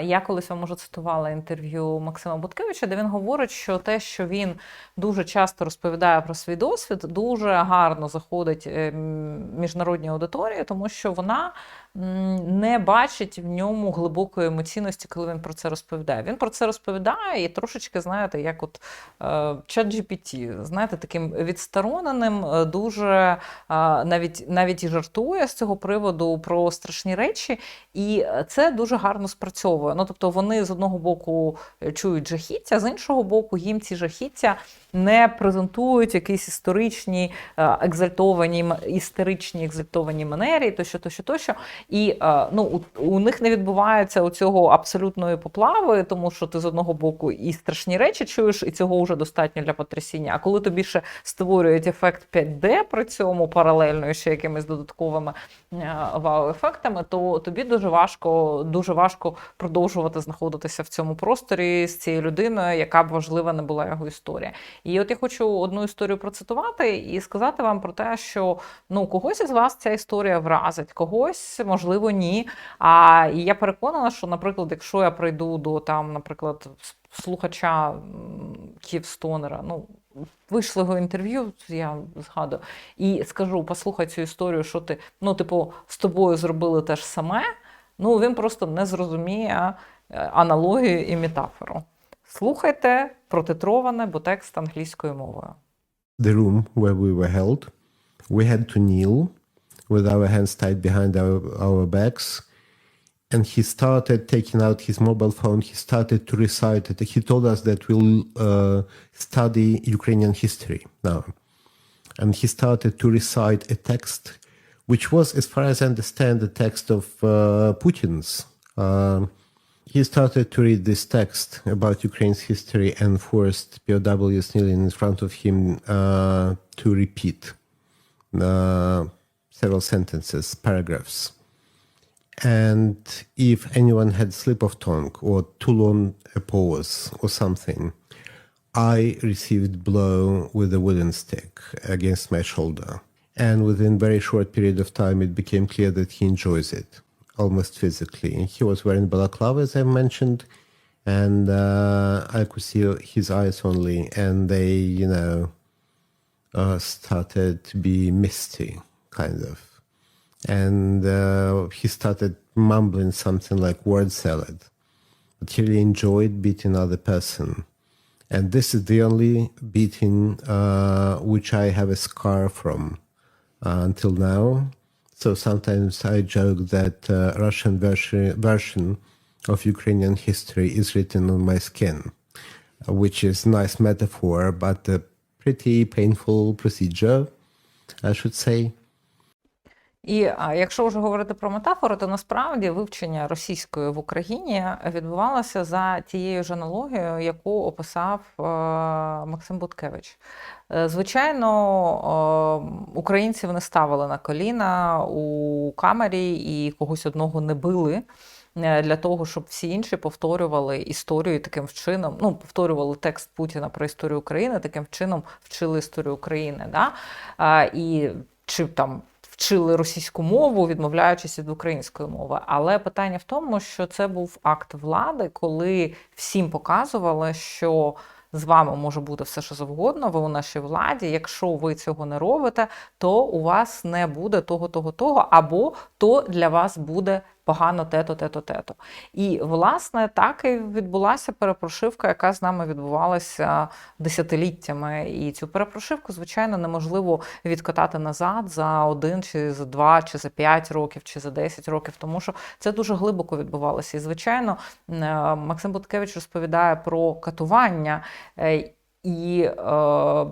Я колись вам уже цитувала інтерв'ю Максима Буткевича, де він говорить, що те, що він дуже часто розповідає про свій досвід, дуже гарно заходить е, міжнародній аудиторії, тому що вона не бачить в ньому глибокої емоційності, коли він про це розповідає. Він про це розповідає і трошечки, знаєте, як от е, чат GPT, знаєте, таким відстороненим, е, дуже е, навіть навіть і жартує з цього приводу про страшні речі, і е, це дуже гарно спрацьовує. Ну тобто вони з одного боку е, чують жахіття, з іншого боку, їм ці жахіття не презентують якісь історичні е, екзальтовані істеричні екзальтовані манері, тощо, тощо, тощо. І е, ну, у, у них не відбувається оцього абсолютної поплави, тому що ти з одного боку і страшні речі чуєш, і цього вже достатньо для потрясіння. А коли тобі ще створюють ефект 5D при цьому паралельно ще якимись додатковими вау-ефектами, то тобі дуже важко, дуже важко продовжувати знаходитися в цьому просторі з цією людиною, яка б важлива не була його історія. І от я хочу одну історію процитувати і сказати вам про те, що ну когось із вас ця історія вразить, когось можливо ні. А і я переконана, що, наприклад, якщо я прийду до там, наприклад, слухача м, Київстонера, ну. Вийшло його інтерв'ю, я згадую, і скажу: послухай цю історію, що ти, ну, типу, з тобою зробили те ж саме. Ну, він просто не зрозуміє е, аналогію і метафору. Слухайте протитроване, бо текст англійською мовою. the room where we were held. We had to kneel with our hands tied behind our, our backs. And he started taking out his mobile phone. He started to recite it. He told us that we'll uh, study Ukrainian history now. And he started to recite a text, which was, as far as I understand, the text of uh, Putin's. Um he started to read this text about Ukraine's history and forced POWs kneeling in front of him uh, to repeat uh, several sentences, paragraphs. And if anyone had slip of tongue or too long a pause or something, I received blow with a wooden stick against my shoulder. And within very short period of time, it became clear that he enjoys it, almost physically. He was wearing balaclava, as I mentioned, and uh, I could see his eyes only, and they, you know, uh, started to be misty, kind of. And uh, he started mumbling something like word salad, but he really enjoyed beating other person. And this is the only beating uh, which I have a scar from until now. So sometimes I joke that uh, Russian version, version of Ukrainian history is written on my skin, uh, which is nice metaphor, but a pretty painful procedure, I should say. І якщо вже говорити про метафори, то насправді вивчення російської в Україні відбувалося за тією ж аналогією, яку описав е, Максим Буткевич. Е, Звичайно, е, українців не ставили на коліна у камері і когось одного не били. Для того, щоб всі інші повторювали історію таким чином, ну, повторювали текст Путіна про історію України, таким чином вчили історію України. Да? І чи там вчили російську мову, відмовляючись від української мови. Але питання в тому, що це був акт влади, коли всім показували, що з вами може бути все, що завгодно, ви у нашій владі. Якщо ви цього не робите, то у вас не буде того, того, того, або то для вас буде погано тето, тето, тето. І власне так і відбулася перепрошивка, яка з нами відбувалася десятиліттями. І цю перепрошивку, звичайно, неможливо відкатати назад за один, чи за два, чи за п'ять років, чи за десять років, тому що це дуже глибоко відбувалося. І звичайно, е, Максим Буткевич розповідає про катування е, і. е,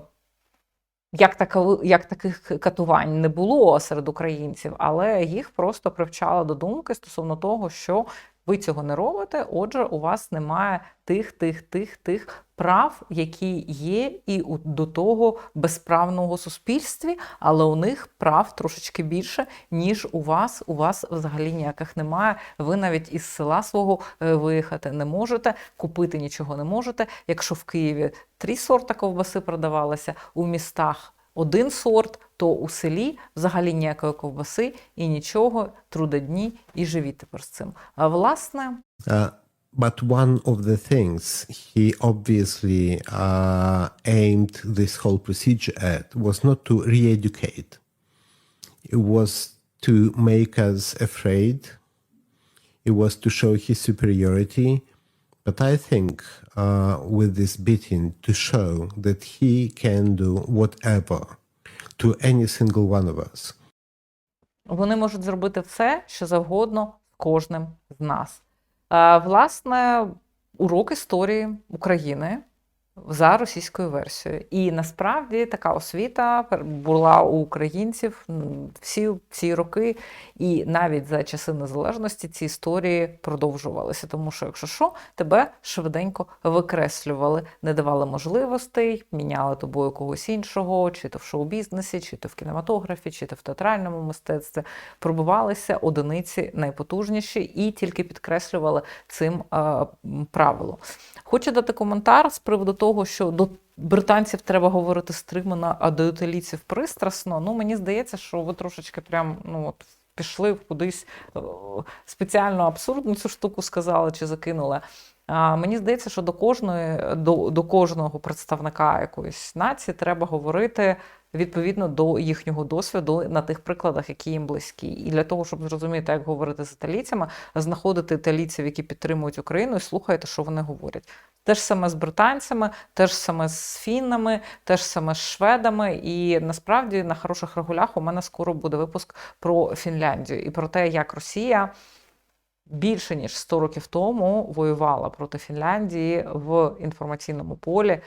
як, такови, як таких катувань не було серед українців, але їх просто привчали до думки стосовно того, що ви цього не робите, отже, у вас немає тих, тих, тих, тих прав, які є і до того безправного суспільстві, але у них прав трошечки більше, ніж у вас. У вас взагалі ніяких немає. Ви навіть із села свого е, виїхати не можете, купити нічого не можете. Якщо в Києві три сорта ковбаси продавалися, у містах один сорт, то у селі взагалі ніякої ковбаси і нічого, трудодні і живі тепер з цим. А власне, Uh, but one of the things he obviously uh, aimed this whole procedure at was not to re-educate. It was to make us afraid. It was to show his superiority. But I think uh, with this beating to show that he can do whatever to any single one of us. Вони можуть зробити все, що завгодно з кожним з нас. Власне, урок історії України за російською версією. І насправді така освіта була у українців м, всі роки, і навіть за часи незалежності ці історії продовжувалися. Тому що, якщо що, тебе швиденько викреслювали, не давали можливостей, міняли тобою когось іншого, чи то в шоу-бізнесі, чи то в кінематографі, чи то в театральному мистецтві. Пробувалися одиниці найпотужніші і тільки підкреслювали цим е, правило. Хочу дати коментар з приводу того, що до британців треба говорити стримано, а до італійців пристрасно. Ну, мені здається, що ви трошечки прям ну от пішли кудись е, спеціально абсурдну цю штуку сказали чи закинули. А мені здається, що до кожної до, до кожного представника якоїсь нації треба говорити відповідно до їхнього досвіду на тих прикладах, які їм близькі. І для того, щоб зрозуміти, як говорити з італійцями, знаходити італійців, які підтримують Україну, і слухайте, що вони говорять. Те ж саме з британцями, те ж саме з фіннами, те ж саме з шведами. І насправді на хороших регулях у мене скоро буде випуск про Фінляндію і про те, як Росія більше ніж 100 років тому воювала проти Фінляндії в інформаційному полі.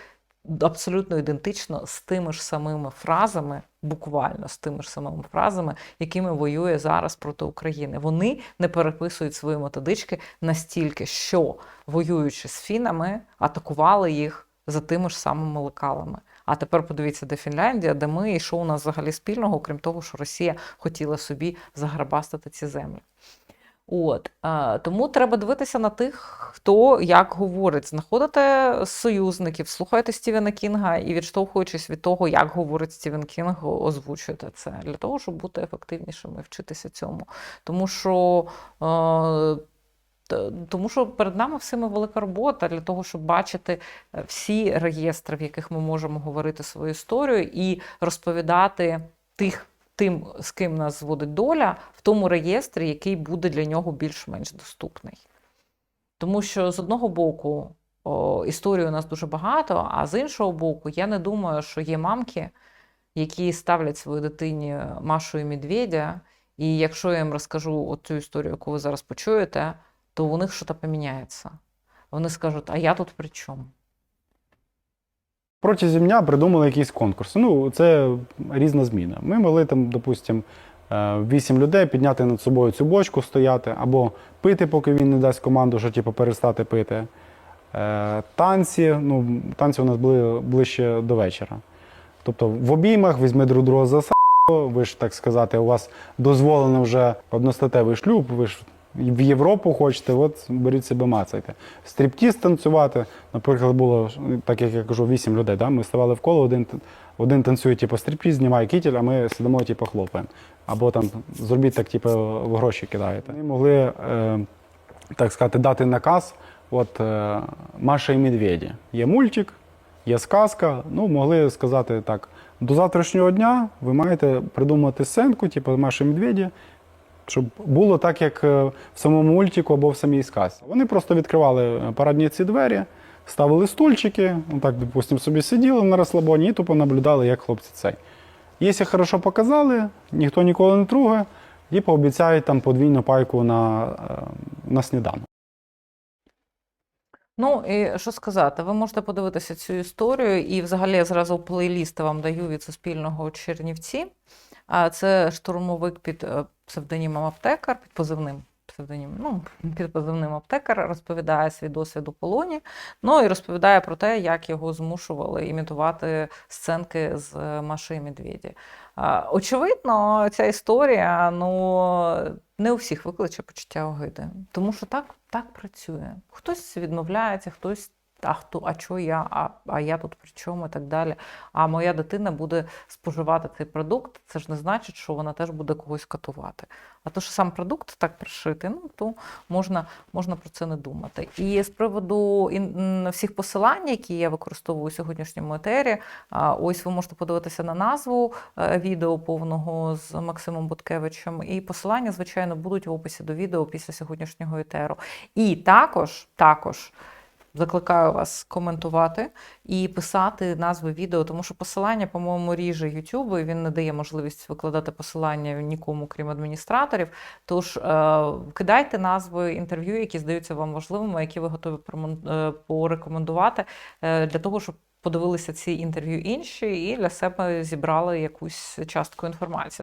Абсолютно ідентично з тими ж самими фразами, буквально з тими ж самими фразами, якими воює зараз проти України. Вони не переписують свої методички настільки, що воюючи з фінами, атакували їх за тими ж самими лекалами. А тепер подивіться, де Фінляндія, де ми, і що у нас взагалі спільного, окрім того, що Росія хотіла собі заграбастати ці землі. От тому треба дивитися на тих, хто як говорить, знаходити союзників, слухайте Стівена Кінга і відштовхуючись від того, як говорить Стівен Кінг, озвучуйте це для того, щоб бути ефективнішими вчитися цьому. Тому що. Е, Тому що перед нами всіми велика робота для того, щоб бачити е, всі реєстри, в яких ми можемо говорити свою історію, і розповідати тих, тим, з ким нас зводить доля, в тому реєстрі, який буде для нього більш-менш доступний. Тому що з одного боку о, історії у нас дуже багато, а з іншого боку, я не думаю, що є мамки, які ставлять своїй дитині Машу і Медведя, і якщо я їм розкажу цю історію, яку ви зараз почуєте, то у них щось поміняється. Вони скажуть, а я тут при чому? Протягом дня придумали якісь конкурси. Ну, це різна зміна. Ми могли там, допустимо, вісім людей підняти над собою цю бочку, стояти, або пити, поки він не дасть команду, що типу, перестати пити. Е, Танці, ну, танці у нас були ближче до вечора. Тобто в обіймах візьми друг друга за с***, ви ж так сказати, у вас дозволено вже одностатевий шлюб, ви ж в Європу хочете, от беріть себе мацайте. Стріптіз танцювати. Наприклад, було, так як я кажу, вісім людей. Да? Ми ставали в коло, один, один танцює, типу, стріптіз, знімає кітель, а ми сидимо, типу, хлопаємо. Або там зробіть так, типу, в гроші кидаєте. Ми могли, е, так сказати, дати наказ. От е, Маша і Медведі. Є мультик, є сказка. Ну, могли сказати так: до завтрашнього дня ви маєте придумати сценку, типу Маша і Медведі, щоб було так, як е, в самому мультику або в самій сказці. Вони просто відкривали е, парадні ці двері, ставили стульчики, ну так, допустимо, собі сиділи на розслабоні і тупо наблюдали, як хлопці цей. Якщо хорошо показали, ніхто ніколи не труге, і пообіцяють там подвійну пайку на, е, на сніданок. Ну і що сказати, ви можете подивитися цю історію, і взагалі я зразу плейлісти вам даю від Суспільного Чернівці. А це штурмовик під псевдонімом Аптекар, під позивним псевдонім, ну, під позивним Аптекар, розповідає свій досвід у полоні. Ну і розповідає про те, як його змушували імітувати сценки з е, Маші Медведі. Очевидно, ця історія ну, не у всіх викличе почуття огиди, тому що так, так працює. Хтось відмовляється, хтось а хто, а що я, а, а я тут при чому і так далі. А моя дитина буде споживати цей продукт, це ж не значить, що вона теж буде когось катувати. А то, що сам продукт так пришитий, ну то можна, можна про це не думати. І з приводу всіх посилань, які я використовую у сьогоднішньому етері, ось ви можете подивитися на назву е, відео повного з Максимом Буткевичем. І посилання, звичайно, будуть в описі до відео після сьогоднішнього етеру. І також, також. Закликаю вас коментувати і писати назви відео, тому що посилання, по-моєму, ріже YouTube, і він не дає можливість викладати посилання нікому, крім адміністраторів. Тож е, кидайте назви інтерв'ю, які здаються вам важливими, які ви готові е, порекомендувати е, для того, щоб подивилися ці інтерв'ю інші і для себе зібрали якусь частку інформації.